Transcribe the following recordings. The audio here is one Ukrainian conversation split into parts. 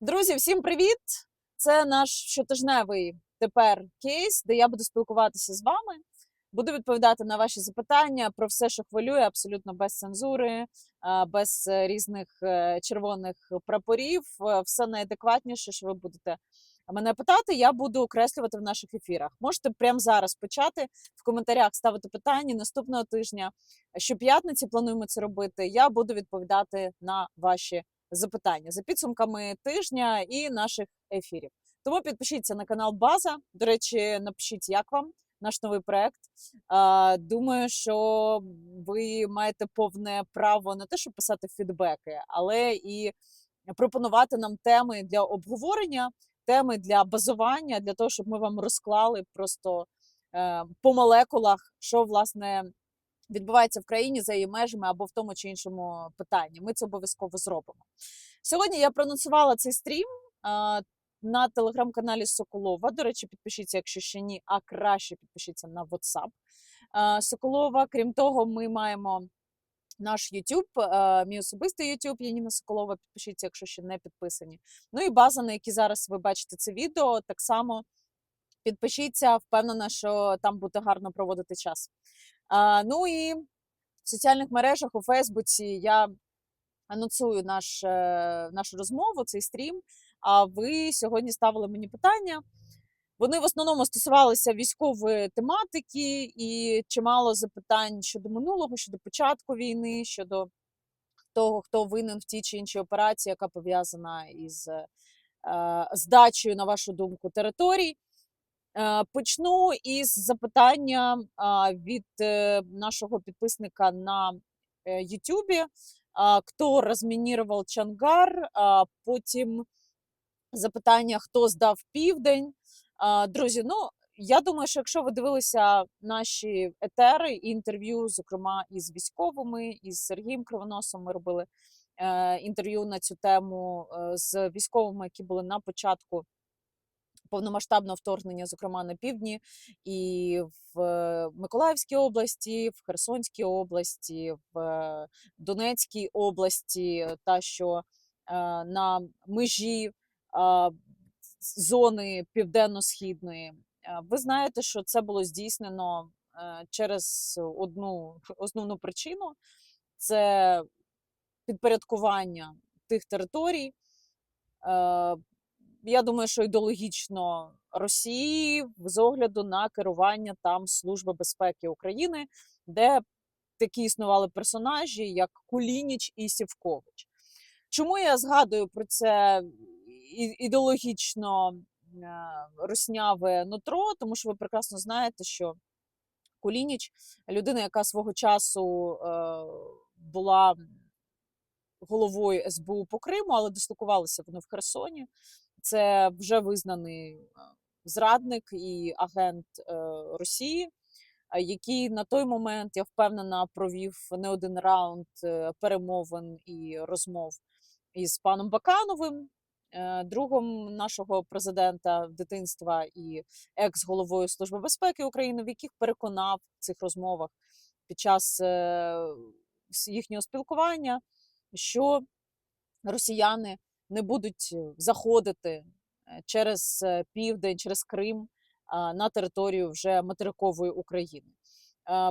Друзі, всім привіт! Це наш щотижневий тепер кейс, де я буду спілкуватися з вами. Буду відповідати на ваші запитання про все, що хвилює, абсолютно без цензури, без е, різних е, червоних прапорів. Е, Все найадекватніше, що ви будете мене питати, я буду окреслювати в наших ефірах. Можете прямо зараз почати в коментарях ставити питання наступного тижня. Щоп'ятниці плануємо це робити. Я буду відповідати на ваші запитання за підсумками тижня і наших ефірів. Тому підпишіться на канал База. До речі, напишіть, як вам наш новий проект. Думаю, що ви маєте повне право не те, щоб писати фідбеки, але і пропонувати нам теми для обговорення, теми для базування, для того, щоб ми вам розклали просто е, по молекулах, що власне відбувається в країні за її межами або в тому чи іншому питанні. Ми це обов'язково зробимо. Сьогодні я проанонсувала цей стрім на телеграм-каналі Соколова. До речі, підпишіться, якщо ще ні, а краще підпишіться на WhatsApp Соколова. Крім того, ми маємо. Наш YouTube, мій особистий YouTube, Яніна Соколова. Підпишіться, якщо ще не підписані. Ну і база, на якій зараз ви бачите це відео, так само підпишіться. Впевнена, що там буде гарно проводити час. А, ну і в соціальних мережах у Фейсбуці я анонсую наш, е, нашу розмову, цей стрім. А ви сьогодні ставили мені питання. Вони в основному стосувалися військової тематики і чимало запитань щодо минулого, щодо початку війни, щодо того, хто винен в тій чи іншій операції, яка пов'язана із е, здачею, на вашу думку, територій. Е, Почну із запитання від е, нашого підписника на е, Ютубі. Хто розмінірував Чангар? Потім запитання, хто здав південь. Друзі, ну я думаю, що якщо ви дивилися наші етери і інтерв'ю, зокрема із військовими, із Сергієм Кривоносом, ми робили інтерв'ю на цю тему з військовими, які були на початку повномасштабного вторгнення, зокрема на півдні, і в Миколаївській області, в Херсонській області, в Донецькій області, та що е, на межі зони південно-східної. Е, Ви знаєте, що це було здійснено е, через одну основну причину: це підпорядкування тих територій. Я думаю, що ідеологічно Росії з огляду на керування там Служби безпеки України, де такі існували персонажі, як Кулініч і Сівкович. Чому я згадую про це ідеологічно е, русняве нутро? Тому що ви прекрасно знаєте, що Кулініч людина, яка свого часу е, була головою СБУ по Криму, але дислокувалися вони в Херсоні. Це вже визнаний е, зрадник і агент е, Росії, е, який на той момент, я впевнена, провів не один раунд перемовин і розмов із паном Бакановим, другом нашого президента дитинства і екс-головою Служби безпеки України, в яких переконав в цих розмовах під час їхнього спілкування, що росіяни не будуть е, заходити е, через е, південь, через Крим на територію вже материкової України.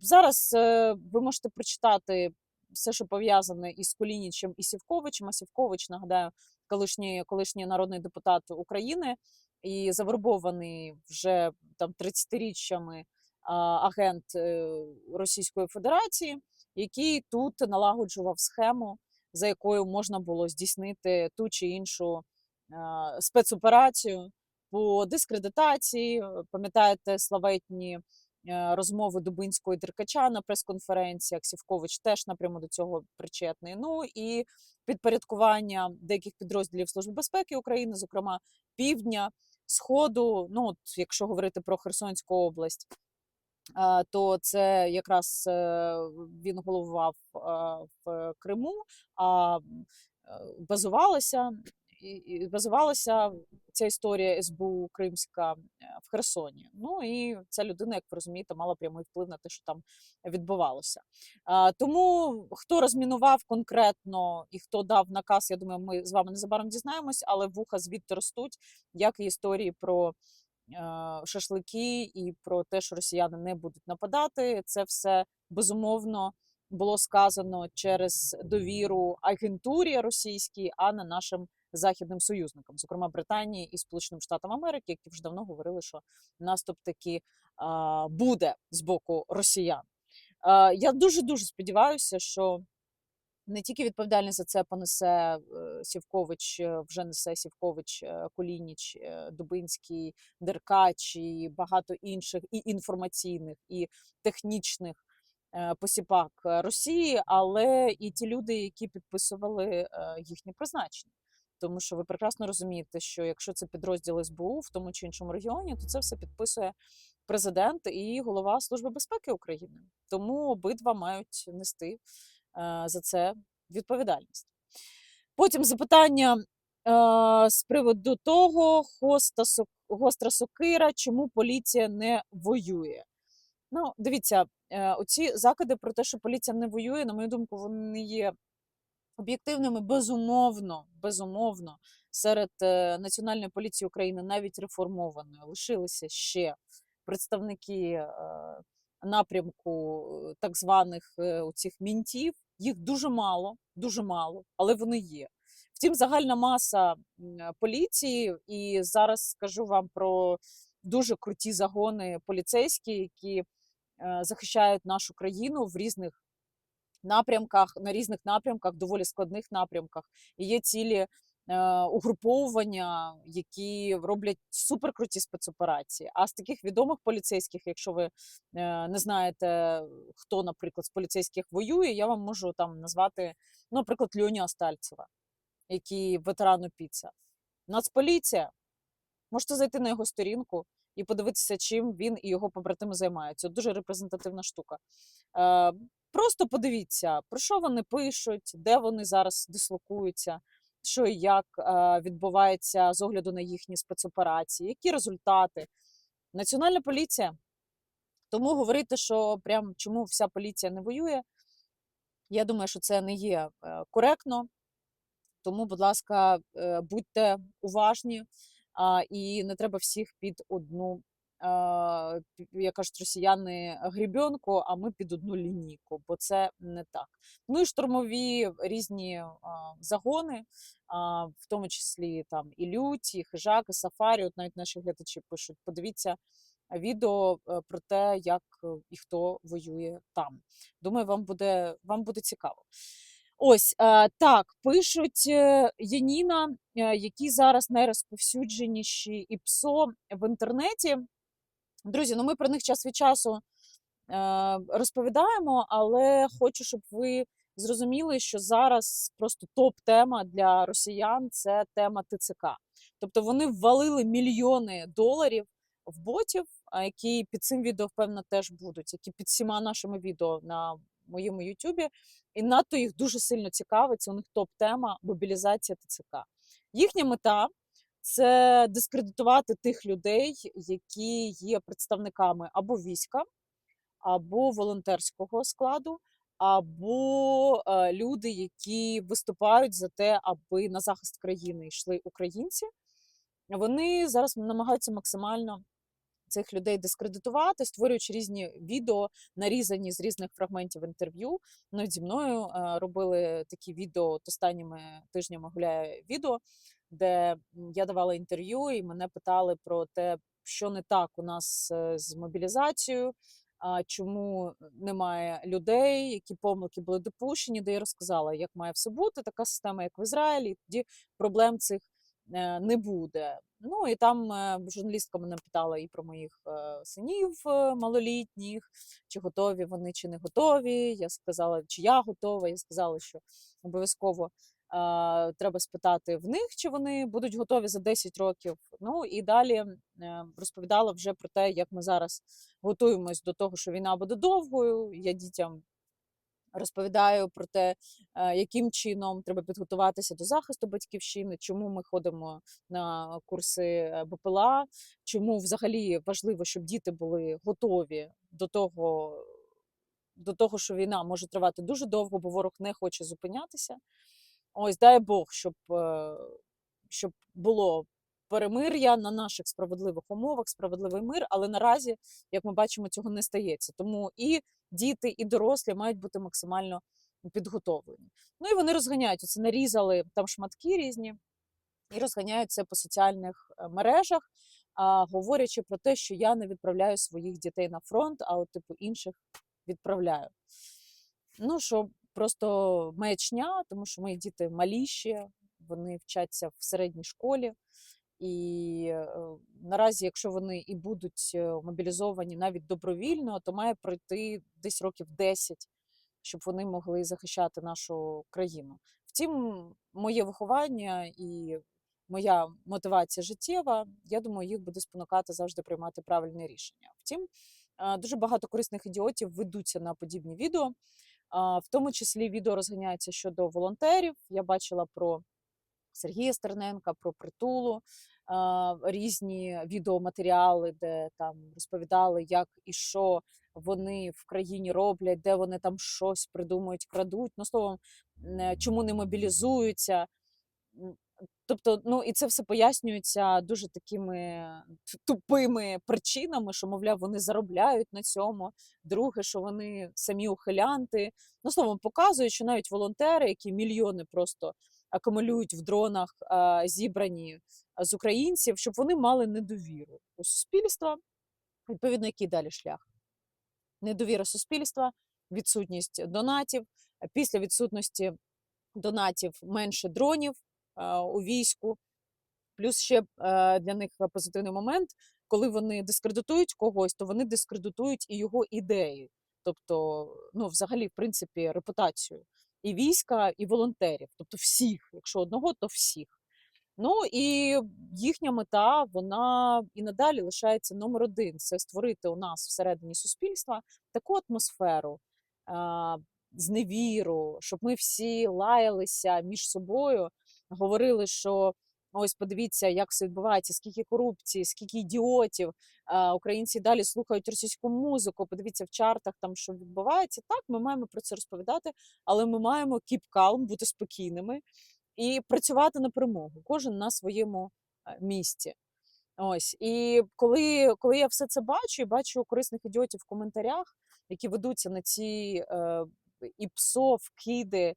Зараз ви можете прочитати все, що пов'язане із Колінічем і Сівковичем. А Сівкович, нагадаю, колишній, колишній народний депутат України і завербований вже там 30-річчями агент Російської Федерації, який тут налагоджував схему за якою можна було здійснити ту чи іншу спецоперацію по дискредитації. Пам'ятаєте славетні е, розмови Дубинського і Деркача на прес-конференціях. Сівкович теж напряму до цього причетний. Ну і підпорядкування деяких підрозділів Служби безпеки України, зокрема Півдня, Сходу. Ну, от, якщо говорити про Херсонську область. Е, То це якраз е, він головував е, в Криму, а е, і- базувалося ця історія СБУ Кримська в Херсоні. Ну і ця людина, як ви розумієте, мала прямий вплив на те, що там відбувалося. Тому хто розмінував конкретно і хто дав наказ, я думаю, ми з вами незабаром дізнаємось, але вуха звідти ростуть, як і історії про. Шашлики і про те, що росіяни не будуть нападати, це все безумовно було сказано через довіру агентурі російській, а не нашим західним союзникам, зокрема Британії і Сполученим Штатам Америки, які вже давно говорили, що наступ таки буде з боку росіян. Я дуже дуже сподіваюся, що не тільки відповідальність за це понесе е, Сівкович, е, вже несе Сівкович, е, Колініч, Дубинський, Деркач і багато інших і інформаційних, і технічних посіпак Росії, але і ті люди, які підписували їхнє призначення. Тому що ви прекрасно розумієте, що якщо це підрозділ СБУ в тому чи іншому регіоні, то це все підписує президент і голова Служби безпеки України. Тому обидва мають нести за це відповідальність. Потім запитання е, з приводу того, гостра сокира, чому поліція не воює. Ну, дивіться, е, оці закиди про те, що поліція не воює, на мою думку, вони є об'єктивними, безумовно, безумовно, серед е, Національної поліції України, навіть реформованої, лишилися ще представники е, напрямку е, так званих е, оцих мінтів. Їх дуже мало, дуже мало, але вони є. Втім, загальна маса поліції, і зараз скажу вам про дуже круті загони поліцейські, які е, захищають нашу країну в різних напрямках, на різних напрямках, доволі складних напрямках. І є цілі е, угруповування, які роблять суперкруті спецоперації. А з таких відомих поліцейських, якщо ви е, не знаєте, хто, наприклад, з поліцейських воює, я вам можу там назвати, ну, наприклад, Льоні Остальцева, який ветеран УПІЦа. Нацполіція. Можете зайти на його сторінку і подивитися, чим він і його побратими займаються. Дуже репрезентативна штука. Е, Просто подивіться, про що вони пишуть, де вони зараз дислокуються, що і як е, відбувається з огляду на їхні спецоперації, які результати. Національна поліція. Тому говорити, що прям чому вся поліція не воює, я думаю, що це не є е, коректно. Тому, будь ласка, е, будьте уважні і не треба всіх під одну, як кажуть росіяни, грібенку, а ми під одну лінійку, бо це не так. Ну і штурмові різні загони, в тому числі там і Лють, і Хижак, і Сафарі. От навіть наші глядачі пишуть: подивіться відео е, про те, як е, і хто воює там. Думаю, вам буде, вам буде цікаво. Ось е, так пишуть Яніна, які зараз найрозповсюдженіші і ПСО в інтернеті. Друзі, ну ми про них час від часу е, розповідаємо, але хочу, щоб ви зрозуміли, що зараз просто топ-тема для росіян це тема ТЦК. Тобто вони ввалили мільйони доларів в ботів, які під цим відео, впевнено, теж будуть, які під всіма нашими відео на моєму Ютубі. І надто їх дуже сильно цікавить. Це у них топ-тема мобілізація ТЦК. Їхня мета це дискредитувати тих людей, які є представниками або війська, або волонтерського складу, або е, люди, які виступають за те, аби на захист країни йшли українці. Вони зараз намагаються максимально цих людей дискредитувати, створюючи різні відео, нарізані з різних фрагментів інтерв'ю. Навіть зі мною е, робили такі відео от останніми тижнями гуляє відео, де я давала інтерв'ю, і мене питали про те, що не так у нас е, з мобілізацією. Чому немає людей, які помилки були допущені, де я розказала, як має все бути, така система, як в Ізраїлі, і тоді проблем цих е, не буде. Ну і там е, журналістка мене питала і про моїх синів малолітніх, чи готові вони, чи не готові. Я сказала, чи я готова. Я сказала, що обов'язково треба спитати в них, чи вони будуть готові за 10 років. Ну і далі е, розповідала вже про те, як ми зараз готуємось до того, що війна буде довгою. Я дітям Розповідаю про те, е, яким чином треба підготуватися до захисту батьківщини, чому ми ходимо на курси е, БПЛА, чому взагалі важливо, щоб діти були готові до того, до того, що війна може тривати дуже довго, бо ворог не хоче зупинятися. Ось дай Бог, щоб, е, щоб було перемир'я на наших справедливих умовах, справедливий мир, але наразі, як ми бачимо, цього не стається. Тому і діти, і дорослі мають бути максимально підготовлені. Ну і вони розганяють це, нарізали там шматки різні і розганяють це по соціальних е, мережах, а, говорячи про те, що я не відправляю своїх дітей на фронт, а от типу інших відправляю. Ну що просто маячня, тому що мої діти малі ще, вони вчаться в середній школі. І е, наразі, якщо вони і будуть е, мобілізовані навіть добровільно, то має пройти десь років 10, щоб вони могли захищати нашу країну. Втім, моє виховання і моя мотивація життєва, я думаю, їх буде спонукати завжди приймати правильне рішення. Втім, е, дуже багато корисних ідіотів ведуться на подібні відео. В тому числі відео розганяється щодо волонтерів. Я бачила про Сергія Стерненка, про притулу, різні відеоматеріали, де там розповідали, як і що вони в країні роблять, де вони там щось придумують, крадуть. Ну, словом, чому не мобілізуються. Тобто, ну і це все пояснюється дуже такими тупими причинами, що, мовляв, вони заробляють на цьому. Друге, що вони самі ухилянти. Ну, словом, показують, що навіть волонтери, які мільйони просто акумулюють в дронах, зібрані з українців, щоб вони мали недовіру у суспільства. Відповідно, який далі шлях? Недовіра суспільства, відсутність донатів. Після відсутності донатів менше дронів у війську. Плюс ще е, для них позитивний момент, коли вони дискредитують когось, то вони дискредитують і його ідеї, тобто, ну, взагалі, в принципі, репутацію і війська, і волонтерів, тобто всіх, якщо одного, то всіх. Ну і їхня мета, вона і надалі лишається номер один: це створити у нас всередині суспільства таку атмосферу, зневіру, щоб ми всі лаялися між собою, говорили, що ось подивіться, як все відбувається, скільки корупції, скільки ідіотів. Українці далі слухають російську музику. Подивіться в чартах, там що відбувається. Так, ми маємо про це розповідати, але ми маємо keep calm, бути спокійними і працювати на перемогу. Кожен на своєму е, місці. Ось і коли, коли я все це бачу, і бачу корисних ідіотів в коментарях, які ведуться на ці е, і псов, киди,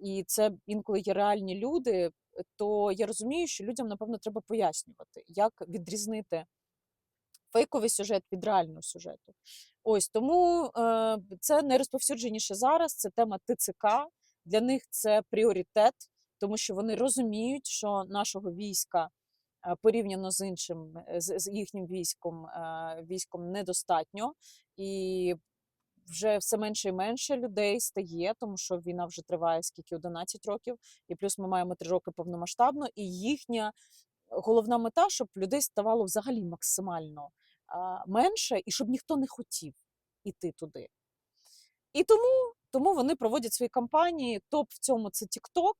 і це інколи є реальні люди, то я розумію, що людям, напевно, треба пояснювати, як відрізнити фейковий сюжет від реального сюжету. Ось тому е, це найрозповсюдженіше зараз. Це тема ТЦК. Для них це пріоритет, тому що вони розуміють, що нашого війська е, порівняно з іншим з їхнім військом, е, військом недостатньо і. Вже все менше і менше людей стає, тому що війна вже триває скільки 11 років, і плюс ми маємо 3 роки повномасштабно, і їхня головна мета, щоб людей ставало взагалі максимально менше, і щоб ніхто не хотів іти туди. І тому, тому вони проводять свої кампанії. Топ в цьому це TikTok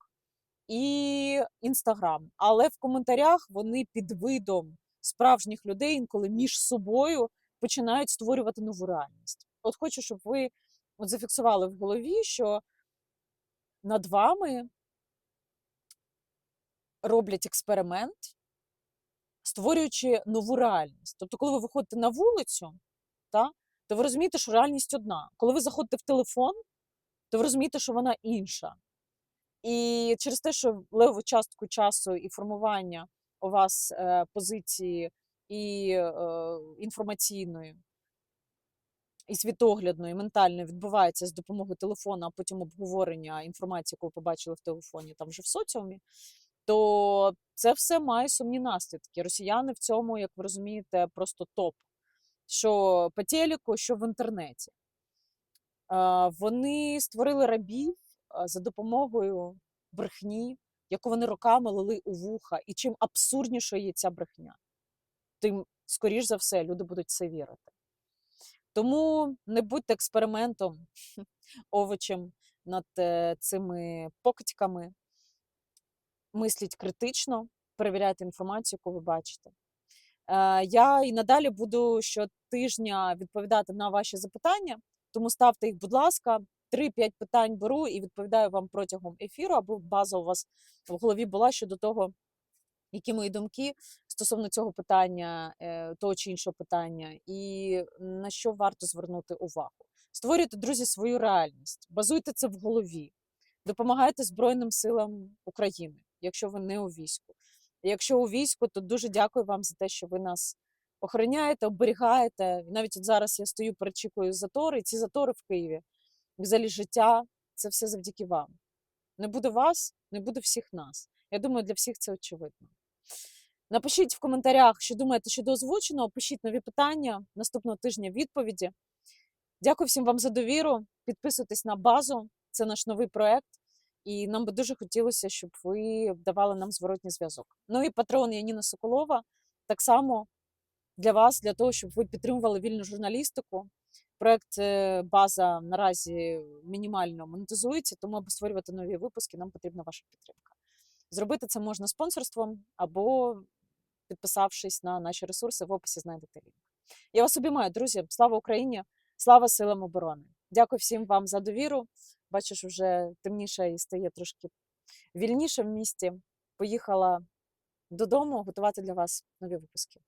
і Instagram. Але в коментарях вони під видом справжніх людей інколи між собою починають створювати нову реальність. От хочу, щоб ви от зафіксували в голові, що над вами роблять експеримент, створюючи нову реальність. Тобто, коли ви виходите на вулицю, та, то ви розумієте, що реальність одна. Коли ви заходите в телефон, то ви розумієте, що вона інша. І через те, що леву частку часу і формування у вас е, позиції і е, інформаційної, і світоглядної, і ментальної відбувається з допомогою телефону, а потім обговорення інформації, яку ви побачили в телефоні, там вже в соціумі, то це все має сумні наслідки. Росіяни в цьому, як ви розумієте, просто топ. Що по телеку, що в інтернеті. Вони створили рабів за допомогою брехні, яку вони роками лили у вуха. І чим абсурднішою є ця брехня, тим, скоріш за все, люди будуть це вірити. Тому не будьте експериментом, овочем над е, цими покидьками. Мисліть критично, перевіряйте інформацію, яку ви бачите. Е, Я і надалі буду щотижня відповідати на ваші запитання, тому ставте їх, будь ласка. 3-5 питань беру і відповідаю вам протягом ефіру, аби база у вас в голові була щодо того, які мої думки стосовно цього питання, е, того чи іншого питання, і на що варто звернути увагу. Створюйте, друзі, свою реальність, базуйте це в голові, допомагайте Збройним силам України, якщо ви не у війську. Якщо у війську, то дуже дякую вам за те, що ви нас охороняєте, оберігаєте. Навіть от зараз я стою, перечікую затори, і ці затори в Києві, взагалі життя це все завдяки вам. Не буде вас, не буде всіх нас. Я думаю, для всіх це очевидно. Напишіть в коментарях, що думаєте щодо озвученого, пишіть нові питання наступного тижня відповіді. Дякую всім вам за довіру. Підписуйтесь на базу, це наш новий проект. І нам би дуже хотілося, щоб ви давали нам зворотній зв'язок. Ну і патрон Яніна Соколова так само для вас, для того, щоб ви підтримували вільну журналістику. Проект е, база наразі мінімально монетизується, тому аби створювати нові випуски, нам потрібна ваша підтримка. Зробити це можна спонсорством або підписавшись на наші ресурси, в описі знайдете лінк. Я вас обіймаю, друзі. Слава Україні! Слава силам оборони! Дякую всім вам за довіру. Бачу, що вже темніше і стає трошки вільніше в місті. Поїхала додому готувати для вас нові випуски.